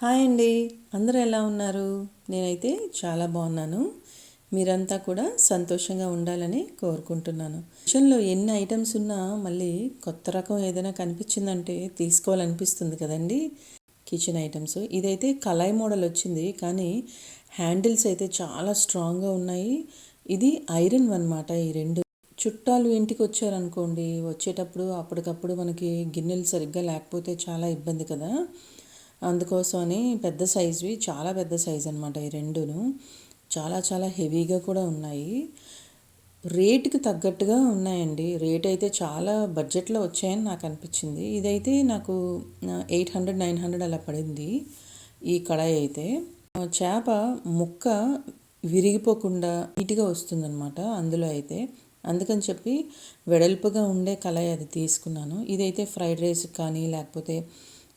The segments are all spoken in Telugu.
హాయ్ అండి. అందరూ ఎలా ఉన్నారు? నేనైతే చాలా బాగున్నాను. మీరంతా కూడా సంతోషంగా ఉండాలని కోరుకుంటున్నాను. కిచెన్లో ఎన్ని ఐటమ్స్ ఉన్నా మళ్ళీ కొత్త రకం ఏదైనా కనిపించిందంటే తీసుకోవాలనిపిస్తుంది కదండి. Kitchen items. ఇదైతే కళాయి మోడల్ వచ్చింది. కానీ హ్యాండిల్స్ అయితే చాలా స్ట్రాంగ్గా ఉన్నాయి. ఇది ఐరన్ అనమాట ఈ రెండు. చుట్టాలు ఇంటికి వచ్చారనుకోండి వచ్చేటప్పుడు అప్పటికప్పుడు మనకి గిన్నెలు సరిగ్గా లేకపోతే చాలా ఇబ్బంది కదా. అందుకోసమని పెద్ద సైజువి చాలా పెద్ద సైజ్ అనమాట ఈ రెండును. చాలా చాలా హెవీగా కూడా ఉన్నాయి. రేటుకి తగ్గట్టుగా ఉన్నాయండి. రేట్ అయితే చాలా బడ్జెట్లో వచ్చాయని నాకు అనిపించింది. ఇదైతే నాకు ఎయిట్ హండ్రెడ్ నైన్ హండ్రెడ్ అలా పడింది ఈ కడాయి అయితే. చేప ముక్క విరిగిపోకుండా నీట్గా వస్తుందన్నమాట అందులో అయితే. అందుకని చెప్పి వెడల్పుగా ఉండే కళాయి అది తీసుకున్నాను. ఇదైతే ఫ్రైడ్ రైస్ కానీ లేకపోతే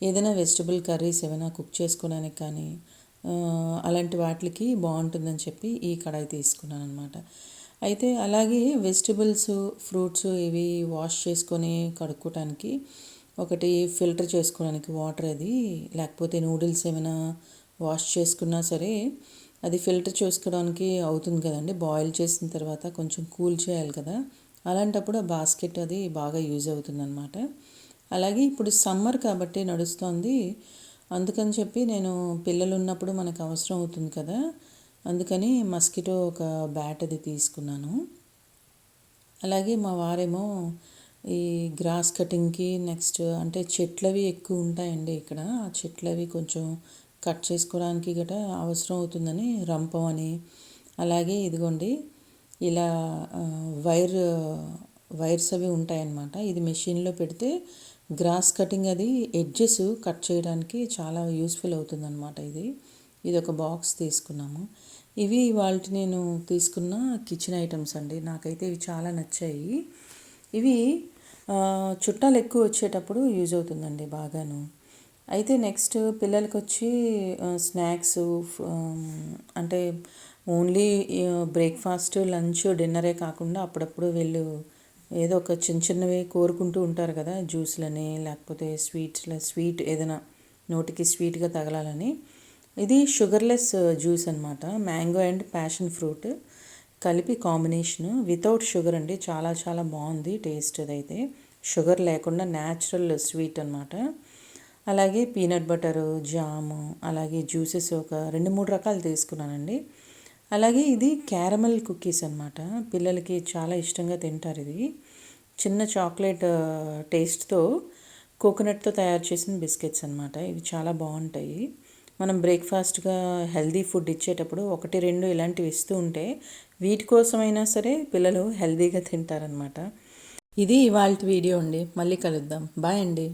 ఏదైనా వెజిటబుల్ కర్రీస్ ఏమైనా కుక్ చేసుకోవడానికి కానీ అలాంటి వాటికి బాగుంటుందని చెప్పి ఈ కడాయి తీసుకున్నాను అనమాట అయితే అలాగే వెజిటబుల్స్ ఫ్రూట్స్ ఇవి వాష్ చేసుకొని కడుక్కోవటానికి ఒకటి ఫిల్టర్ చేసుకోవడానికి వాటర్ అది లేకపోతే నూడిల్స్ ఏమైనా వాష్ చేసుకున్నా సరే అది ఫిల్టర్ చేసుకోవడానికి అవుతుంది కదండి. బాయిల్ చేసిన తర్వాత కొంచెం కూల్ చేయాలి కదా. అలాంటప్పుడు ఆ బాస్కెట్ అది బాగా యూజ్ అవుతుంది అనమాట అలాగే ఇప్పుడు సమ్మర్ కాబట్టి నడుస్తోంది. అందుకని చెప్పి నేను పిల్లలు ఉన్నప్పుడు మనకు అవసరం అవుతుంది కదా. అందుకని మస్కిటో ఒక బ్యాట్ అది తీసుకున్నాను. అలాగే మా వారేమో ఈ గ్రాస్ కటింగ్కి నెక్స్ట్ అంటే చెట్లవి ఎక్కువ ఉంటాయండి ఇక్కడ. ఆ చెట్లవి కొంచెం కట్ చేసుకోవడానికి గట అవసరం అవుతుందని రంపం అని. అలాగే ఇదిగోండి ఇలా వైర్ వైర్స్ అవి ఉంటాయన్నమాట. ఇది మెషిన్లో పెడితే గ్రాస్ కటింగ్ అది ఎడ్జెస్ కట్ చేయడానికి చాలా యూస్ఫుల్ అవుతుందన్నమాట ఇది. ఇది ఒక బాక్స్ తీసుకున్నాము. ఇవి వాళ్ళ నేను తీసుకున్న కిచెన్ ఐటమ్స్ అండి. నాకైతే ఇవి చాలా నచ్చాయి. ఇవి చుట్టాలు ఎక్కువ వచ్చేటప్పుడు యూజ్ అవుతుందండి బాగాను. అయితే నెక్స్ట్ పిల్లలకి వచ్చి స్నాక్స్ అంటే ఓన్లీ బ్రేక్ఫాస్ట్ లంచ్ డిన్నరే కాకుండా అప్పుడప్పుడు వీళ్ళు ఏదో ఒక చిన్న చిన్నవి కోరుకుంటూ ఉంటారు కదా జ్యూస్లని లేకపోతే స్వీట్స్లో స్వీట్ ఏదైనా నోటికి స్వీట్గా తగలాలని. ఇది షుగర్లెస్ జ్యూస్ అనమాట మ్యాంగో అండ్ ప్యాషన్ ఫ్రూట్ కలిపి కాంబినేషన్. వితౌట్ షుగర్ అండి చాలా చాలా బాగుంది టేస్ట్ అదైతే. షుగర్ లేకుండా న్యాచురల్ స్వీట్ అనమాట అలాగే పీనట్ బటరు జాము అలాగే జ్యూసెస్ ఒక రెండు మూడు రకాలు తీసుకున్నానండి. అలాగే ఇది క్యారమల్ కుకీస్ అనమాట పిల్లలకి చాలా ఇష్టంగా తింటారు ఇది. చిన్న చాక్లెట్ టేస్ట్తో కోకోనట్తో తయారు చేసిన బిస్కెట్స్ అనమాట ఇవి చాలా బాగుంటాయి. మనం బ్రేక్ఫాస్ట్గా హెల్దీ ఫుడ్ ఇచ్చేటప్పుడు ఒకటి రెండు ఇలాంటివి ఇస్తూ ఉంటే వీటి కోసమైనా సరే పిల్లలు హెల్దీగా తింటారనమాట ఇది ఇవాళ వీడియో అండి. మళ్ళీ కలుద్దాం. బాయ్ అండి.